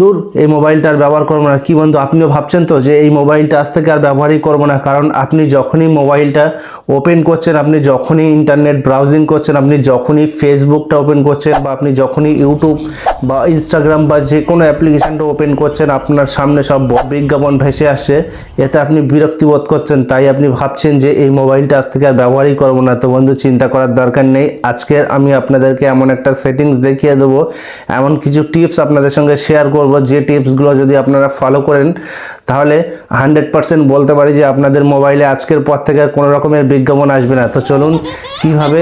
দূর, এই মোবাইলটা আর ব্যবহার করব না। কি বন্ধু, আপনিও ভাবছেন তো যে এই মোবাইলটা আজ থেকে আর ব্যবহারই করব না? কারণ আপনি যখনই মোবাইলটা ওপেন করছেন, আপনি যখনই ইন্টারনেট ব্রাউজিং করছেন, আপনি যখনই ফেসবুকটা ওপেন করছেন বা আপনি যখনই ইউটিউব বা ইনস্টাগ্রাম বা যে কোনো অ্যাপ্লিকেশানটা ওপেন করছেন, আপনার সামনে সব বিজ্ঞাপন ভেসে আসছে। এতে আপনি বিরক্তি বোধ করছেন। তাই আপনি ভাবছেন যে এই মোবাইলটা আজ থেকে আর ব্যবহারই করব না। তো বন্ধু, চিন্তা করার দরকার নেই। আজকে আমি আপনাদেরকে এমন একটা সেটিংস দেখিয়ে দেবো, এমন কিছু টিপস আপনাদের সঙ্গে শেয়ার করব। যে টিপসগুলো যদি আপনারা ফলো করেন, তাহলে হান্ড্রেড পার্সেন্ট বলতে পারি যে আপনাদের মোবাইলে আজকের পর থেকে আর কোনো রকমের বিজ্ঞাপন আসবে না। তো চলুন, কীভাবে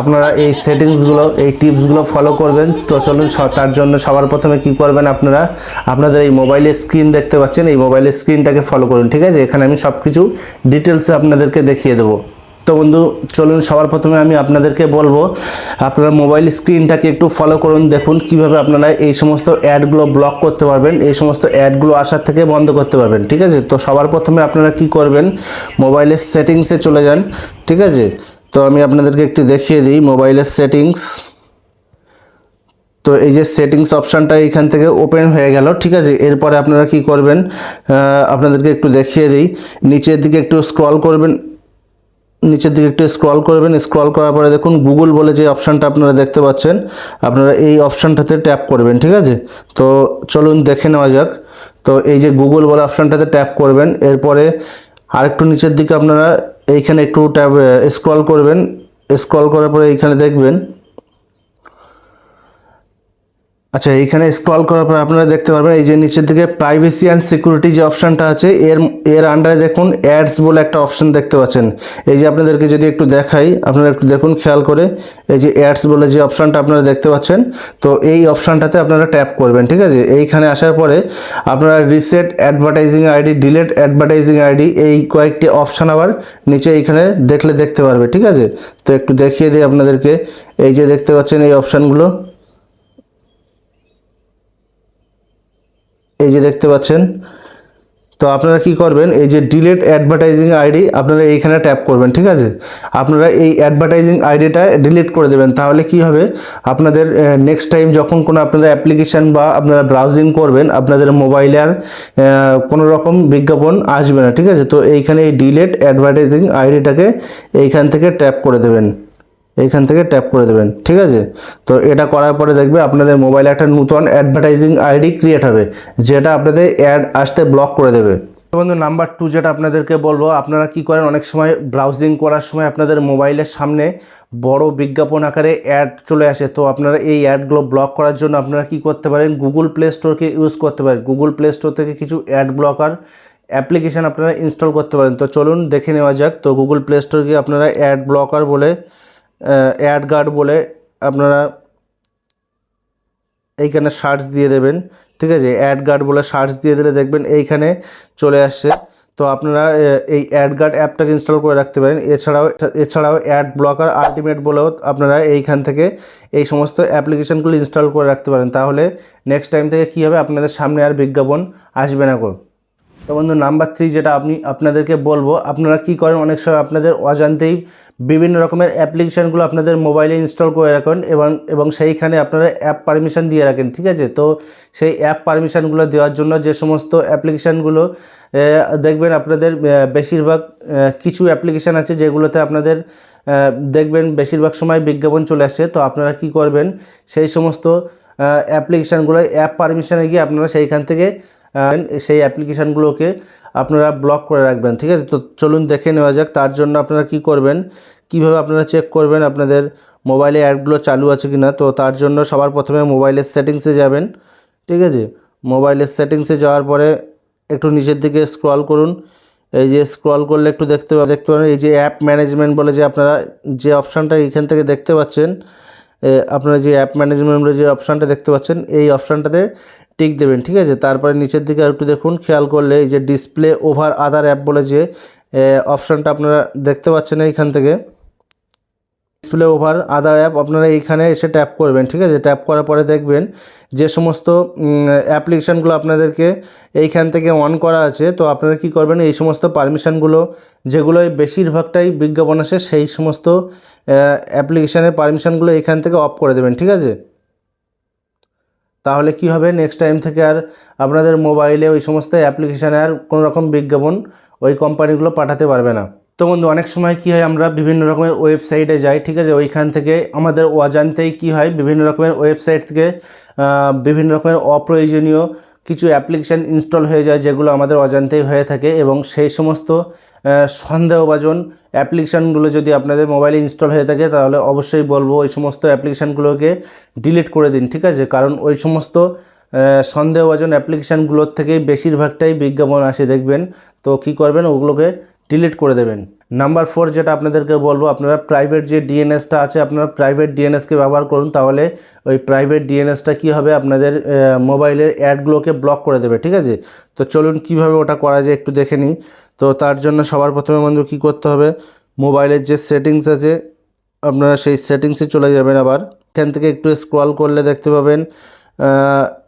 আপনারা এই সেটিংসগুলো এই টিপসগুলো ফলো করবেন? তো চলুন তার জন্য সবার প্রথমে কি করবেন আপনারা? আপনাদের এই মোবাইলের স্ক্রিন দেখতে পাচ্ছেন, এই মোবাইলের স্ক্রিনটাকে ফলো করুন, ঠিক আছে? এখানে আমি সব কিছু ডিটেলসে আপনাদেরকে দেখিয়ে দেবো। তো বন্ধু, চলুন সবার প্রথমে আমি আপনাদেরকে বলব, আপনারা মোবাইল স্ক্রিনটাকে একটু ফলো করুন, দেখুন কীভাবে আপনারা এই সমস্ত অ্যাডগুলো ব্লক করতে পারবেন, এই সমস্ত অ্যাডগুলো আসার থেকে বন্ধ করতে পারবেন, ঠিক আছে? তো সবার প্রথমে আপনারা কি করবেন মোবাইলের সেটিংসে চলে যান, ঠিক আছে? তো আমি আপনাদেরকে একটু দেখিয়ে দিই মোবাইলের সেটিংস তো এই যে সেটিংস অপশানটা এখান থেকে ওপেন হয়ে গেল, ঠিক আছে? এরপরে আপনারা কি করবেন আপনাদেরকে একটু দেখিয়ে দিই, নিচের দিকে একটু স্ক্রল করবেন নিচের দিকে একটু স্ক্রল করবেন স্ক্রল করার পরে দেখুন গুগল বলে যে অপশানটা আপনারা দেখতে পাচ্ছেন, আপনারা এই অপশানটাতে ট্যাপ করবেন, ঠিক আছে? তো চলুন দেখে নেওয়া যাক। তো এই যে গুগল বলে অপশানটাতে ট্যাপ করবেন, এরপরে আরেকটু নিচের দিকে আপনারা এইখানে একটু ট্যাপ স্ক্রল করবেন স্ক্রল করার পরে এইখানে দেখবেন আচ্ছা এইখানে স্ক্রল করার পর আপনারা দেখতে পারবেন, এই যে নিচের দিকে প্রাইভেসি অ্যান্ড সিকিউরিটি যে অপশানটা আছে, এর এর আন্ডারে দেখুন অ্যাডস বলে একটা অপশান দেখতে পাচ্ছেন। এই যে আপনাদেরকে যদি একটু দেখাই, আপনারা একটু দেখুন, খেয়াল করে এই যে অ্যাডস বলে যে অপশানটা আপনারা দেখতে পাচ্ছেন, তো এই অপশানটাতে আপনারা ট্যাপ করবেন, ঠিক আছে? এইখানে আসার পরে আপনারা reset advertising ID delete advertising ID এই কয়েকটি অপশান আবার নিচে এইখানে দেখলে দেখতে পারবে, ঠিক আছে? তো একটু দেখিয়ে দিই আপনাদেরকে, এই যে দেখতে পাচ্ছেন এই অপশানগুলো এই যে দেখতে পাচ্ছেন, তো আপনারা কি করবেন, এই যে ডিলেট অ্যাডভার্টাইজিং আইডি আপনারা এইখানে ট্যাপ করবেন, ঠিক আছে? আপনারা এই অ্যাডভার্টাইজিং আইডিটা ডিলিট করে দেবেন, তাহলে কি হবে? আপনাদের নেক্সট টাইম যখন কোনো আপনারা অ্যাপ্লিকেশান বা আপনারা ব্রাউজিং করবেন, আপনাদের মোবাইলে আর কোনো রকম বিজ্ঞাপন আসবে না, ঠিক আছে? তো এইখানে এই ডিলেট অ্যাডভার্টাইজিং আইডিটাকে এইখান থেকে ট্যাপ করে দেবেন। এইখান থেকে ট্যাপ করে দেবেন, ঠিক আছে? তো এটা করার পরে দেখবে আপনাদের মোবাইলে একটা নতুন অ্যাডভার্টাইজিং আইডি ক্রিয়েট হবে, যেটা আপনাদের অ্যাড আসতে ব্লক করে দেবে। বন্ধু নাম্বার টু যেটা আপনাদেরকে বলব, আপনারা কি করেন, অনেক সময় ব্রাউজিং করার সময় আপনাদের মোবাইলের সামনে বড় বিজ্ঞাপন আকারে অ্যাড চলে আসে। তো আপনারা এই অ্যাডগুলো ব্লক করার জন্য আপনারা কি করতে পারেন গুগল প্লে স্টোরকে ইউজ করতে পারেন। গুগল প্লে স্টোর থেকে কিছু অ্যাড ব্লকার অ্যাপ্লিকেশান আপনারা ইনস্টল করতে পারেন। তো চলুন, দেখে নেওয়া যাক। তো গুগল প্লে স্টোরকে আপনারা অ্যাড ব্লকার বলে অ্যাড গার্ড বলে আপনারা এইখানে সার্চ দিয়ে দেবেন, ঠিক আছে? অ্যাড গার্ড বলে সার্চ দিয়ে দিলে দেখবেন এইখানে চলে আসছে। তো আপনারা এই অ্যাড গার্ড অ্যাপটাকে ইনস্টল করে রাখতে পারেন। এছাড়াও এছাড়াও অ্যাড ব্লকার আলটিমেট বলেও আপনারা এইখান থেকে এই সমস্ত অ্যাপ্লিকেশানগুলো ইনস্টল করে রাখতে পারেন। তাহলে নেক্সট টাইম থেকে কী হবে? আপনাদের সামনে আর বিজ্ঞাপন আসবে না কোনো তো বন্ধু, নাম্বার থ্রি যেটা আপনি, আপনাদেরকে বলব, আপনারা কি করেন, অনেক সময় আপনাদের অজান্তেই বিভিন্ন রকমের অ্যাপ্লিকেশানগুলো আপনাদের মোবাইলে ইনস্টল করে রাখেন এবং এবং সেইখানে আপনারা অ্যাপ পারমিশন দিয়ে রাখেন, ঠিক আছে? তো সেই অ্যাপ পারমিশনগুলো দেওয়ার জন্য যে সমস্ত অ্যাপ্লিকেশানগুলো দেখবেন আপনাদের বেশিরভাগ কিছু অ্যাপ্লিকেশান আছে যেগুলোতে আপনাদের দেখবেন বেশিরভাগ সময় বিজ্ঞাপন চলে আসছে তো আপনারা কি করবেন, সেই সমস্ত অ্যাপ্লিকেশানগুলো অ্যাপ পারমিশনে গিয়ে আপনারা সেইখান থেকে সেই অ্যাপ্লিকেশানগুলোকে আপনারা ব্লক করে রাখবেন, ঠিক আছে? তো চলুন দেখে নেওয়া যাক, তার জন্য আপনারা কি করবেন? কীভাবে আপনারা চেক করবেন আপনাদের মোবাইলে অ্যাপগুলো চালু আছে কি না তো তার জন্য সবার প্রথমে মোবাইলের সেটিংসে যাবেন, ঠিক আছে? মোবাইলের সেটিংসে যাওয়ার পরে একটু নিচের দিকে স্ক্রল করুন। এই যে স্ক্রল করলে একটু দেখতে দেখতে পাবেন, এই যে অ্যাপ ম্যানেজমেন্ট বলে যে আপনারা যে অপশানটা এখান থেকে দেখতে পাচ্ছেন আপনারা যে অ্যাপ ম্যানেজমেন্ট বলে যে অপশানটা দেখতে পাচ্ছেন, এই অপশানটাতে টিক দেবেন, ঠিক আছে? তারপরে নিচের দিকে একটু দেখুন, খেয়াল করলে এই যে ডিসপ্লে ওভার আদার অ্যাপ বলে যে অপশানটা আপনারা দেখতে পাচ্ছেন এইখান থেকে। ডিসপ্লে ওভার আদার অ্যাপ আপনারা এইখানে এসে ট্যাপ করবেন, ঠিক আছে? ট্যাপ করার পরে দেখবেন যে সমস্ত অ্যাপ্লিকেশানগুলো আপনাদেরকে এইখান থেকে অন করা আছে, তো আপনারা কি করবেন? এই সমস্ত পারমিশনগুলো যেগুলো বেশিরভাগটাই বিজ্ঞাপন আসে, সেই সমস্ত অ্যাপ্লিকেশানের পারমিশনগুলো এইখান থেকে অফ করে দেবেন, ঠিক আছে? তাহলে কি হবে? নেক্সট টাইম থেকে আর আপনাদের মোবাইলে ওই সমস্ত অ্যাপ্লিকেশানে আর কোনো রকম বিজ্ঞাপন ওই কোম্পানিগুলো পাঠাতে পারবে না। তো বন্ধু, অনেক সময় কী হয়, আমরা বিভিন্ন রকমের ওয়েবসাইটে যাই, ঠিক আছে? ওইখান থেকে আমাদের অজান্তেই কী হয়, বিভিন্ন রকমের ওয়েবসাইট থেকে বিভিন্ন রকমের অপ্রয়োজনীয় কিছু অ্যাপ্লিকেশান ইনস্টল হয়ে যায়, যেগুলো আমাদের অজান্তেই হয়ে থাকে এবং সেই সমস্ত সন্দেহভাজন অ্যাপ্লিকেশানগুলো যদি আপনাদের মোবাইলে ইনস্টল হয়ে থাকে, তাহলে অবশ্যই বলব ওই সমস্ত অ্যাপ্লিকেশানগুলোকে ডিলিট করে দিন, ঠিক আছে? কারণ ওই সমস্ত সন্দেহভাজন অ্যাপ্লিকেশানগুলোর থেকেই বেশিরভাগটাই বিজ্ঞাপন আসে, দেখবেন? তো কি করবেন? ওগুলোকে ডিলিট করে দেবেন। নাম্বার ফোর যেটা আপনাদেরকে বলব, আপনারা প্রাইভেট যে ডিএনএসটা আছে, আপনারা প্রাইভেট ডিএনএসকে ব্যবহার করুন, তাহলে ওই প্রাইভেট ডিএনএসটা কী হবে? আপনাদের মোবাইলের অ্যাডগুলোকে ব্লক করে দেবে, ঠিক আছে? তো চলুন কীভাবে ওটা করা যায় একটু দেখে নিই। তো তার জন্য সবার প্রথমে বন্ধু কী করতে হবে? মোবাইলের যে সেটিংস আছে, আপনারা সেই সেটিংসে চলে যাবেন আবার। এখান থেকে একটু স্ক্রল করলে দেখতে পাবেন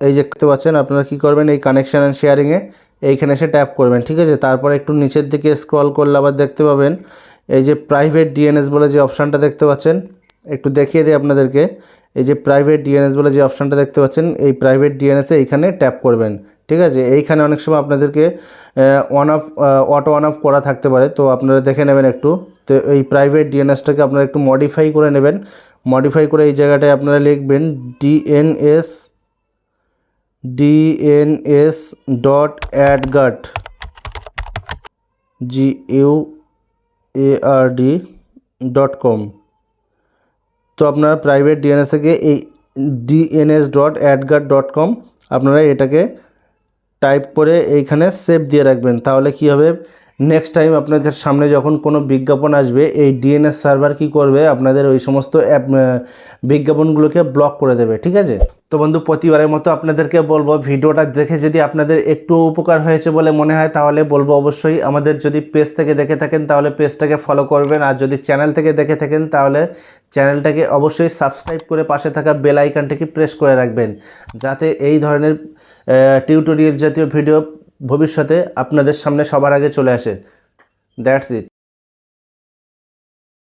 এই দেখতে পাচ্ছেন, আপনারা কী করবেন এই কানেকশান অ্যান্ড শেয়ারিংয়ে এইখানে এসে ট্যাপ করবেন, ঠিক আছে? তারপরে একটু নিচের দিকে স্ক্রল করলে আবার দেখতে পাবেন, এই যে প্রাইভেট ডিএনএস বলে যে অপশানটা দেখতে পাচ্ছেন, একটু দেখিয়ে দিই আপনাদেরকে, এই যে প্রাইভেট ডিএনএস বলে যে অপশানটা দেখতে পাচ্ছেন, এই প্রাইভেট ডিএনএসে এইখানে ট্যাপ করবেন, ঠিক আছে? এইখানে অনেক সময় আপনাদেরকে on off auto on off করা থাকতে পারে, তো আপনারা দেখে নেবেন একটু, তো এই প্রাইভেট ডিএনএসটাকে আপনারা একটু মডিফাই করে নেবেন মডিফাই করে এই জায়গাটায় আপনারা লিখবেন DNS DNS dot AdGuard G U A R D dot com তো আপনারা প্রাইভেট ডিএনএস থেকে এই DNS dot AdGuard dot com আপনারা এটাকে টাইপ করে এইখানে সেভ দিয়ে রাখবেন। তাহলে কি হবে? নেক্সট টাইম আপনাদের সামনে যখন কোনো বিজ্ঞাপন আসবে, এই ডিএনএস সার্ভার কি করবে? আপনাদের ওই সমস্ত অ্যাপ বিজ্ঞাপনগুলোকে ব্লক করে দেবে, ঠিক আছে? তো বন্ধু, প্রতিবারের মতো আপনাদেরকে বলব, ভিডিওটা দেখে যদি আপনাদের একটু উপকার হয়েছে বলে মনে হয়, তাহলে বলব অবশ্যই আমাদের যদি পেজ থেকে দেখে থাকেন, তাহলে পেজটাকে ফলো করবেন। আর যদি চ্যানেল থেকে দেখে থাকেন, তাহলে চ্যানেলটাকে অবশ্যই সাবস্ক্রাইব করে পাশে থাকা বেল আইকনটাকে প্রেস করে রাখবেন। যাতে এই ধরনের টিউটোরিয়াল জাতীয় ভিডিও ভবিষ্যতে আপনাদের সামনে সবার আগে চলে আসে। That's it